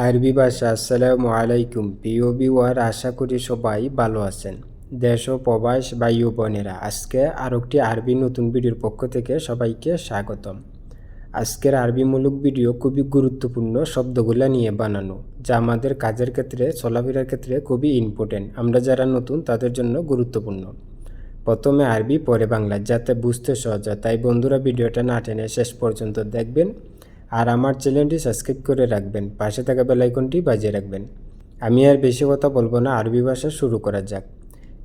আরবি ভাষা, আসসালামু আলাইকুম প্রিয় বিওয়ার আশা করি সবাই ভালো আছেন। দেশ ও প্রবাস ও বোনেরা, আজকে আর একটি আরবি নতুন ভিডিওর পক্ষ থেকে সবাইকে স্বাগতম। আজকের আরবিমূলক ভিডিও খুবই গুরুত্বপূর্ণ শব্দগুলো নিয়ে বানানো, যা আমাদের কাজের ক্ষেত্রে, চলাফেরার ক্ষেত্রে খুবই ইম্পর্টেন্ট আমরা যারা নতুন, তাদের জন্য গুরুত্বপূর্ণ। প্রথমে আরবি, পরে বাংলা, যাতে বুঝতে সহজ হয়। তাই বন্ধুরা ভিডিওটা না টেনে শেষ পর্যন্ত দেখবেন। আর আমার চ্যানেলটি সাবস্ক্রাইব করে রাখবেন। পাশে থাকা বেলাইকনটি বাজিয়ে রাখবেন। আমি আর বেশি কথা বলব না, আরবি ভাষা শুরু করা যাক।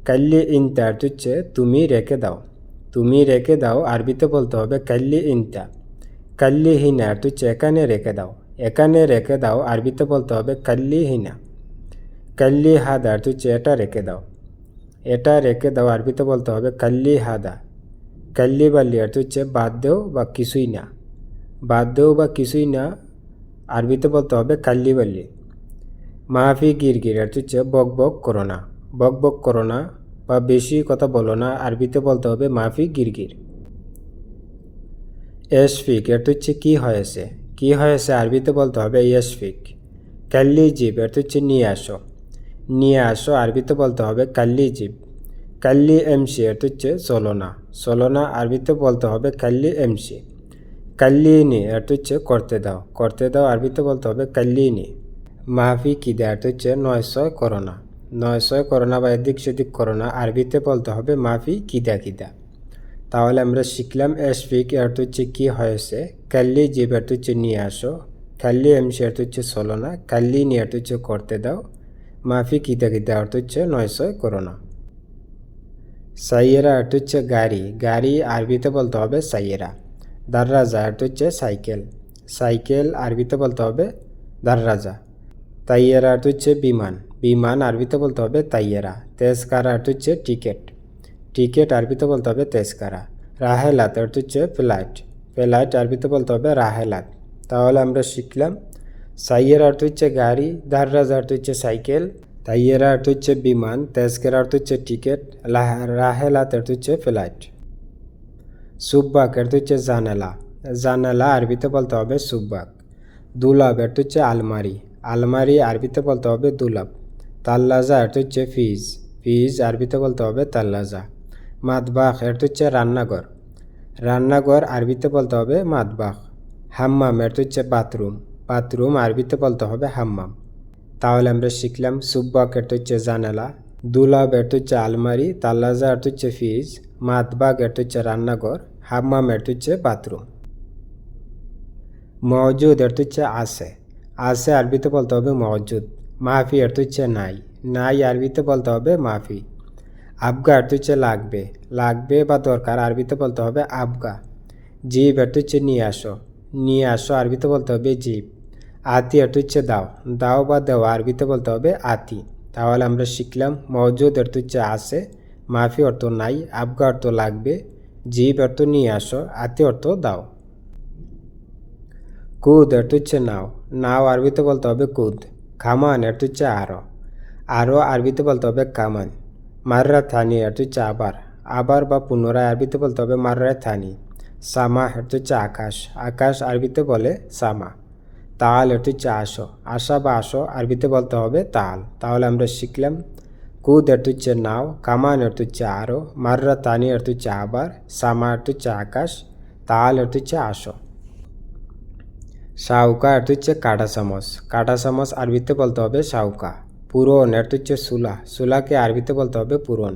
কাল্লি ইনতা হচ্ছে, তুমি রেখে দাও। তুমি রেখে দাও আরবিতে বলতে হবে কাল্লি ইনতা। কাল্লি হিনা হচ্ছে, এখানে রেখে দাও। এখানে রেখে দাও আরবিতে বলতে হবে কাল্লি হিনা। কাল্লি হাদা হচ্ছে, এটা রেখে দাও। এটা রেখে দাও আরবিতে বলতে হবে কাল্লি হাদা। কাল্লি বাল্লি হচ্ছে, বাদ দেও বা কিছুই না। দেও বা কিছুই না, আরবিতে বলতে হবে কাল্লি বাল্লি। মাহফি গিরগির অর্থ হচ্ছে বক বক করো না। বক বক করো না বা বেশি কথা বলো না, আরবিতে বলতে হবে মাফি গিরগির এসফিক এটা হচ্ছে কী হয়েছে? কী হয়েছে? আরবিতে বলতে হবে ইয়েসফিক কাল্লি জিব এটা হচ্ছে নিয়ে আসো। নিয়ে আসো, আরবিতে বলতে হবে কাল্লি জিব। কাল্লি এমসি এটা হচ্ছে চলো না। চলো না, আরবিতে বলতে হবে কাল্লি এমসি। কাল্লিনি এটা হচ্ছে করতে দাও করতে দাও আরবিতে বলতে হবে কাল্লিনি। মাহফি কিদা এটা হচ্ছে নয়শয় করোনা। নয়শয় করোনা বা এদিক সেদিক করোনা আরবিতে বলতে হবে মাফি কিদা কিদা তাহলে আমরা শিখলাম এসফিক অর্থ হচ্ছে কী হয়েছে? কাল্লি জিব অর্থ হচ্ছে নিয়ে আসো। কাল্লি এমসি অর্থ হচ্ছে চলো না। কাল্লি নিয়ে অর্থ হচ্ছে করতে দাও মাফি কিদা কিদা অর্থ হচ্ছে নয়শয় করোনা। সাইয়েরা অর্থ হচ্ছে গাড়ি। গাড়ি আরবিতে বলতে হবে সাইয়েরা। দাররাজা অর্থ হচ্ছে সাইকেল। সাইকেল আরবিতে বলতে হবে দাররাজা। তাইয়েরা অর্থ হচ্ছে বিমান। বিমান আরবিতে বলতে হবে তাইয়েরা। তেজকারা অর্থ হচ্ছে টিকিট। টিকিট আরবিতে বলতে হবে তেজকারা রাহেলাত অর্থ হচ্ছে ফ্লাইট। ফ্লাইট আরবিতে বলতে হবে রাহেলাত। তাহলে আমরা শিখলাম, সাইয়ের অর্থ হচ্ছে গাড়ি, দাররাজা অর্থ হচ্ছে সাইকেল, তাইয়েরা অর্থ হচ্ছে বিমান তেজকেরা অর্থ হচ্ছে টিকিট রাহেলাত অর্থ হচ্ছে ফ্লাইট। সুব্বাক অর্থ হচ্ছে জানালা। জানালা আরবিতে বলতে হবে সুব্বাক। দুলাব অর্থ হচ্ছে আলমারি। আলমারি আরবিতে বলতে হবে দুলাব। তাল্লাজা অর্থ হচ্ছে ফিজ। ফিজ আরবিতে বলতে হবে তাল্লাজা। মাতবাখ অর্থ হচ্ছে রান্নাঘর। রান্নাঘর আরবিতে বলতে হবে মাতবাখ হাম্মাম অর্থ হচ্ছে বাথরুম। বাথরুম আরবিতে বলতে হবে হাম্মাম। তাহলে আমরা শিখলাম সুব্বাক অর্থ হচ্ছে জানালা। দুলাব অর্থ হচ্ছে আলমারি তাল্লাজা অর্থ হচ্ছে ফিজ মাতবাগ অর্থ হচ্ছে রান্নাঘর, হাম্মাম অর্থ হচ্ছে বাথরুম। মজুদ অর্থ হচ্ছে আছে। আছে আরবিতে বলতে হবে মজুদ মাহফি অর্থ হচ্ছে নাই। নাই আরবিতে বলতে হবে মাফি। আবগা অর্থ হচ্ছে লাগবে। লাগবে বা দরকার আরবিতে বলতে হবে আবগা। জীব অর্থ হচ্ছে নিয়ে আসো। নিয়ে আসো আরবিতে বলতে হবে জীব। আতি অর্থ হচ্ছে দাও। দাও বা দেওয়া আরবিতে বলতে হবে আতি। তাহলে আমরা শিখলাম মজুদ অর্থ হচ্ছে আছে, মাফি অর্থ নাই, আবগা অর্থ লাগবে, জীব অর্থ নিয়ে আসো, আতি অর্থ দাও। কুদ অর্থ হচ্ছে নাও নাও আরবিতে বলতে হবে কুদ, খামান অর্থ হচ্ছে আরও আরও আরবিতে বলতে হবে কামান মাররা থানি অর্থ হচ্ছে আবার আবার বা পুনরায় আরবিতে বলতে হবে মাররা থানি, সামা অর্থ হচ্ছে আকাশ আকাশ আরবিতে বলে সামা। তাল অর্থ হচ্ছে আসো আশা বা আসো আরবিতে বলতে হবে তাল তাহলে আমরা শিখলাম কুদ অর্থ হচ্ছে নাও কামান অর্থ হচ্ছে আরও মাররা তানি অর্থ হচ্ছে আবার সামা অর্থ হচ্ছে আকাশ তাল অর্থ হচ্ছে আসো শাউকা অর্থ হচ্ছে কাটা চামচ কাটা চামচ আরবিতে বলতে হবে শাউকা পুরন অর্থ হচ্ছে সুলা সুলাকে আরবিতে বলতে হবে পুরন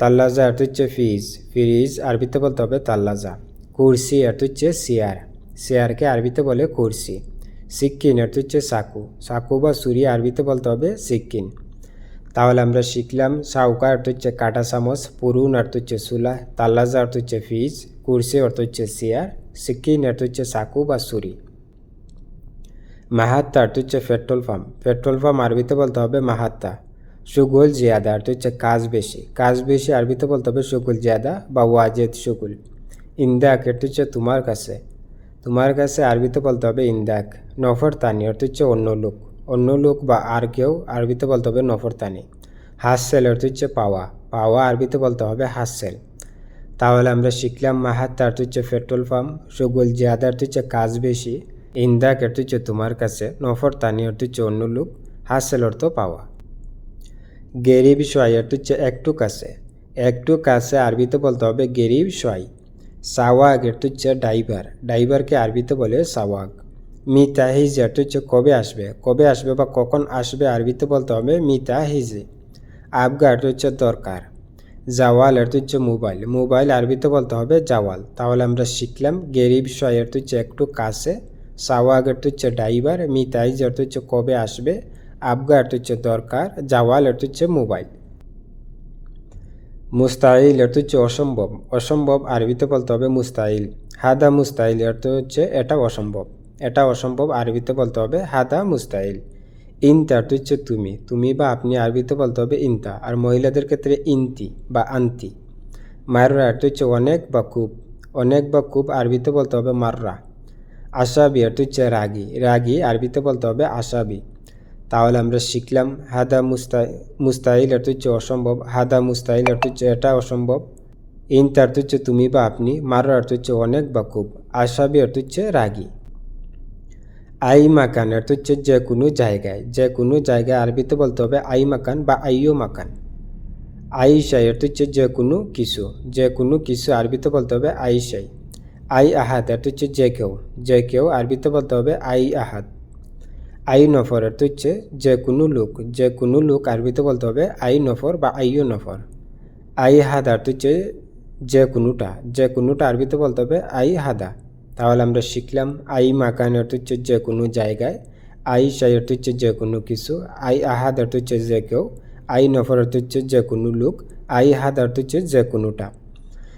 তাল্লাজা অর্থ হচ্ছে ফিজ ফিরিজ আরবিতে বলতে হবে তাল্লাজা কুরসি অর্থ হচ্ছে চেয়ার চেয়ারকে আরবিতে বলে কুরসি সিক্কিন অর্থ হচ্ছে সাকু। সাকু বা সুরি আরবিতে বলতে হবে সিক্কিন। তাহলে আমরা শিখলাম শাউকা অর্থ হচ্ছে কাটা চামচ, পুরুন অর্থ হচ্ছে সুলা তাল্লাজা অর্থ হচ্ছে ফিজ কুরসি অর্থ হচ্ছে চেয়ার, সিক্কিন অর্থ হচ্ছে সাকু বা সুরি। মাহাত্তা অর্থ হচ্ছে পেট্রোল পাম্প। পেট্রোল পাম্প আরবিতে বলতে হবে মাহাত্তা। সুগুল জিয়াদা অর্থ হচ্ছে কাজ বেশি। কাজ বেশি আরবিতে বলতে হবে সুগুল জিয়াদা বা ওয়াজেদ সুগুল। ইন্দাক এটা হচ্ছে তোমার কাছে। তোমার কাছে আরবিতে বলতে হবে ইন্দাক, নফর তানি অর্থ হচ্ছে অন্য লোক। অন্য লোক বা আর কেউ আরবিতে বলতে হবে নফর তানি। হাসসেল অর্থ হচ্ছে পাওয়া পাওয়া আরবিতে বলতে হবে হাসসেল। তাহলে আমরা শিখলাম মাহাত্তা অর্থ হচ্ছে পেট্রোল পাম্প সুগুল জিয়াদা অর্থ হচ্ছে কাজ বেশি, ইন্দাক অর্থ হচ্ছে তোমার কাছে, নফর তানি অর্থ হচ্ছে অন্য লোক হাসেল অর্থ পাওয়া। গেরিব সোয়াই অর্থ হচ্ছে একটু কাছে একটু কাছে আরবিতে বলতে হবে গেরিব সোয়াই। সাওয়াগ এর হচ্ছে ড্রাইভার ড্রাইভারকে আরবিতে বলে সাওয়াগ। মিতা হিজে অর্থ হচ্ছে কবে আসবে? কবে আসবে বা কখন আসবে আরবিতে বলতে হবে মিতা হিজে আবগা অর্থ হচ্ছে দরকার। জাওয়াল অর্থ হচ্ছে মোবাইল। মোবাইল আরবিতে বলতে হবে জাওয়াল। তাহলে আমরা শিখলাম গেরিব অর্থ হচ্ছে একটু কাছে, সাওয়াগ অর্থ হচ্ছে ড্রাইভার মিতাইজ অর্থ হচ্ছে কবে আসবে, আবগা অর্থ হচ্ছে দরকার, জাওয়াল অর্থ হচ্ছে মোবাইল। মুস্তাইল অর্থ হচ্ছে অসম্ভব। অসম্ভব আরবিতে বলতে হবে মুস্তাইল। হাদা মুস্তাইল অর্থ হচ্ছে এটা অসম্ভব। এটা অসম্ভব আরবিতে বলতে হবে হাদা মুস্তাইল। ইনতা অর্থ হচ্ছে তুমি। তুমি বা আপনি আরবিতে বলতে হবে ইনতা। আর মহিলাদের ক্ষেত্রে ইনতি বা আন্তি। মাররা অর্থ হচ্ছে অনেক বা খুব। অনেক বা খুব আরবিতে বলতে হবে মাররা। আশাবি অর্থ হচ্ছে রাগি। রাগি আরবিতে বলতে হবে আশাবি তাহলে আমরা শিখলাম, হাদা মুস্তাই মুস্তাইল অর্থ হচ্ছে অসম্ভব, হাদা মুস্তাইল অর্থ হচ্ছে এটা অসম্ভব ইন তার হচ্ছে তুমি বা আপনি, মারার অর্থ হচ্ছে অনেক বা খুব, আশাবি অর্থ হচ্ছে রাগি। আই মাকান অর্থ হচ্ছে যে কোনো জায়গায়, যে কোনো জায়গায় আরবিতে বলতে হবে আই মাকান বা আইও মাকান। আইসাই অর্থ হচ্ছে যে কোনো কিছু, যে কোনো কিছু আরবিতে বলতে হবে আইসাই আই আহাদ অর্থ হচ্ছে যে কেউ যে কেউ আরবিতে বলতে হবে আই আহাদ। আই নফর অর্থ হচ্ছে যে কোনো লোক, যে কোনো লোক আরবিতে বলতে হবে আই নফর বা আইও নফর আই হাদা অর্থ হচ্ছে যে কোনোটা যে কোনোটা আরবিতে বলতে হবে আই হাদা। তাহলে আমরা শিখলাম আই মাকান অর্থ হচ্ছে যে কোনো জায়গায়, আই সাই অর্থ হচ্ছে যে কোনো কিছু, আই আহাদ অর্থ হচ্ছে যে কেউ, আই নফর অর্থ হচ্ছে যে কোনো লোক, আই হাদ অর্থ হচ্ছে যে কোনোটা।